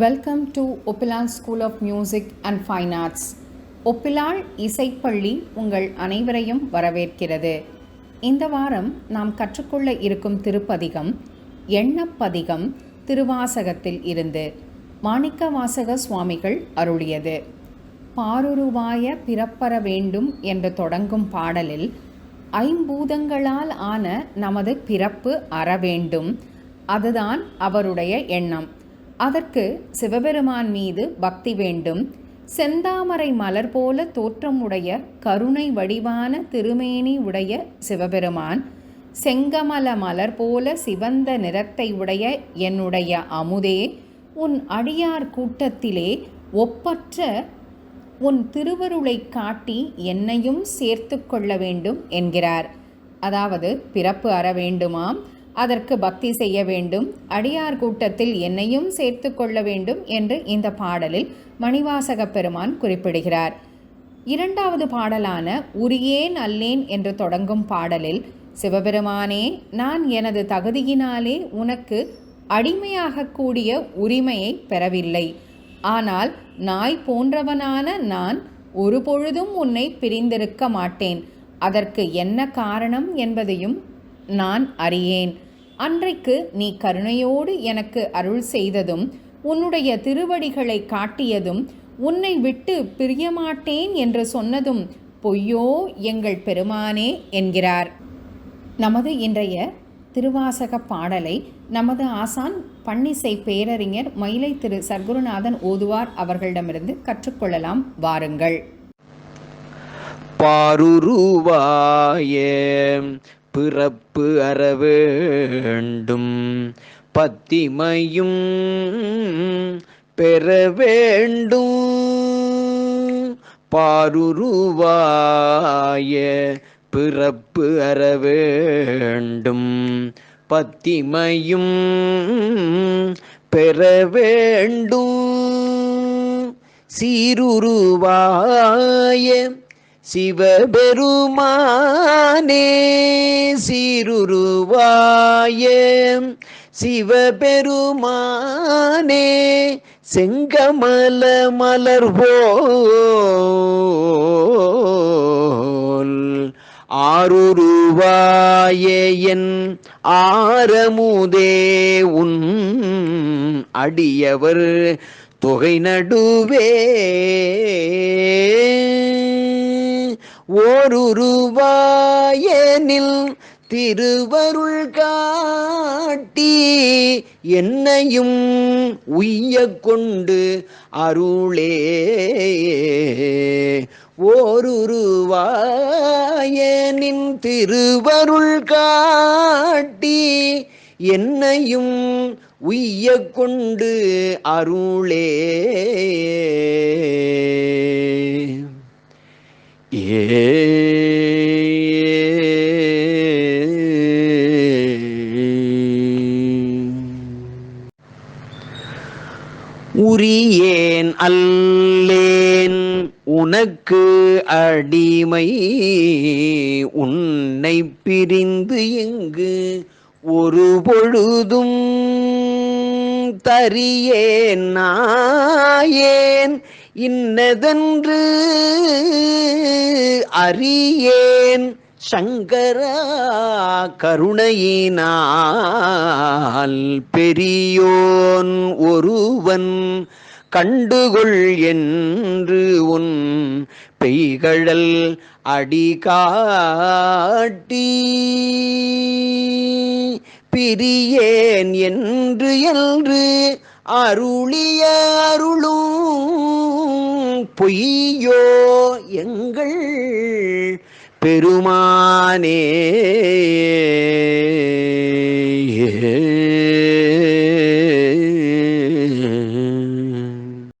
Welcome to Oppilal school of music and fine arts Oppilal இசைப்பள்ளி உங்கள் அனைவரையும் வரவேற்கிறது. இந்த வாரம் நாம் கற்றுக்கொள்ள இருக்கும் திருப்பதிகம் எண்ணப்பதிகம் திருவாசகத்தில் இருந்து மாணிக்க வாசக சுவாமிகள் அருளியது. பாருருவாய பிறப்பற வேண்டும் என்று தொடங்கும் பாடலில் ஐம்பூதங்களால் ஆன நமது பிறப்பு அற வேண்டும். அதுதான் அவருடைய எண்ணம். அதற்கு சிவபெருமான் மீது பக்தி வேண்டும். செந்தாமரை மலர் போல தோற்றமுடைய கருணை வடிவான திருமேனி உடைய சிவபெருமான் செங்கமல மலர் போல சிவந்த நிறத்தை உடைய என்னுடைய அமுதே உன் அடியார் கூட்டத்திலே ஒப்பற்ற உன் திருவருளை காட்டி என்னையும் சேர்த்து கொள்ள வேண்டும் என்கிறார். அதாவது பிறப்பு அற வேண்டுமாம். அதற்கு பக்தி செய்ய வேண்டும். அடியார் கூட்டத்தில் என்னையும் சேர்த்து கொள்ள வேண்டும் என்று இந்த பாடலில் மணிவாசக பெருமான் குறிப்பிடுகிறார். இரண்டாவது பாடலான உரியேன் அல்லேன் என்று தொடங்கும் பாடலில் சிவபெருமானே நான் எனது தகுதியினாலே உனக்கு அடிமையாகக்கூடிய உரிமையை பெறவில்லை. ஆனால் நாய் போன்றவனான நான் ஒரு பொழுதும் உன்னை பிரிந்திருக்க மாட்டேன். அதற்கு என்ன காரணம் என்பதையும் நான் அறியேன். அன்றைக்கு நீ கருணையோடு எனக்கு அருள் செய்ததும் உன்னுடைய திருவடிகளை காட்டியதும் உன்னை விட்டு பிரியமாட்டேன் என்று சொன்னதும் பொய்யோ எங்கள் பெருமானே என்கிறார். நமது இன்றைய திருவாசக பாடலை நமது ஆசான் பன்னிசை பேரறிஞர் மயிலை திரு சர்க்குருநாதன் ஓதுவார் அவர்களிடமிருந்து கற்றுக்கொள்ளலாம். வாருங்கள். பாருருவாயே. பிறப்பு அற வேண்டும். பத்திமையும் பெற வேண்டும். பாருருவாய பிறப்பு அற வேண்டும். பத்திமையும் பெற வேண்டும். சீருருவாய சிவபெருமானே சீருருவாய. சிவபெருமானே செங்கமல மலர்வோல். என் ஆரமுதே உன் அடியவர் தொகை நடுவே ஓருருவாயனில் திருவருள் காட்டி என்னையும் உய்ய கொண்டு அருளே. ஓருருவாயனின் திருவருள் காட்டி என்னையும் உய்ய கொண்டு அருளே. உரியேன் அல்லேன் உனக்கு அடிமை உன்னை பிரிந்து எங்கு ஒரு பொழுதும் தரியேன் நாயேன் இன்னதென்று அறியேன் சங்கரா கருணையினால் பெரியோன் ஒருவன் கண்டுகொள் என்று உன் பெய்கழல் அடிகாட்டி. பிரியேன் என்று என்று அருளிய அருளும் பொய்யோ எங்கள் பெருமானே.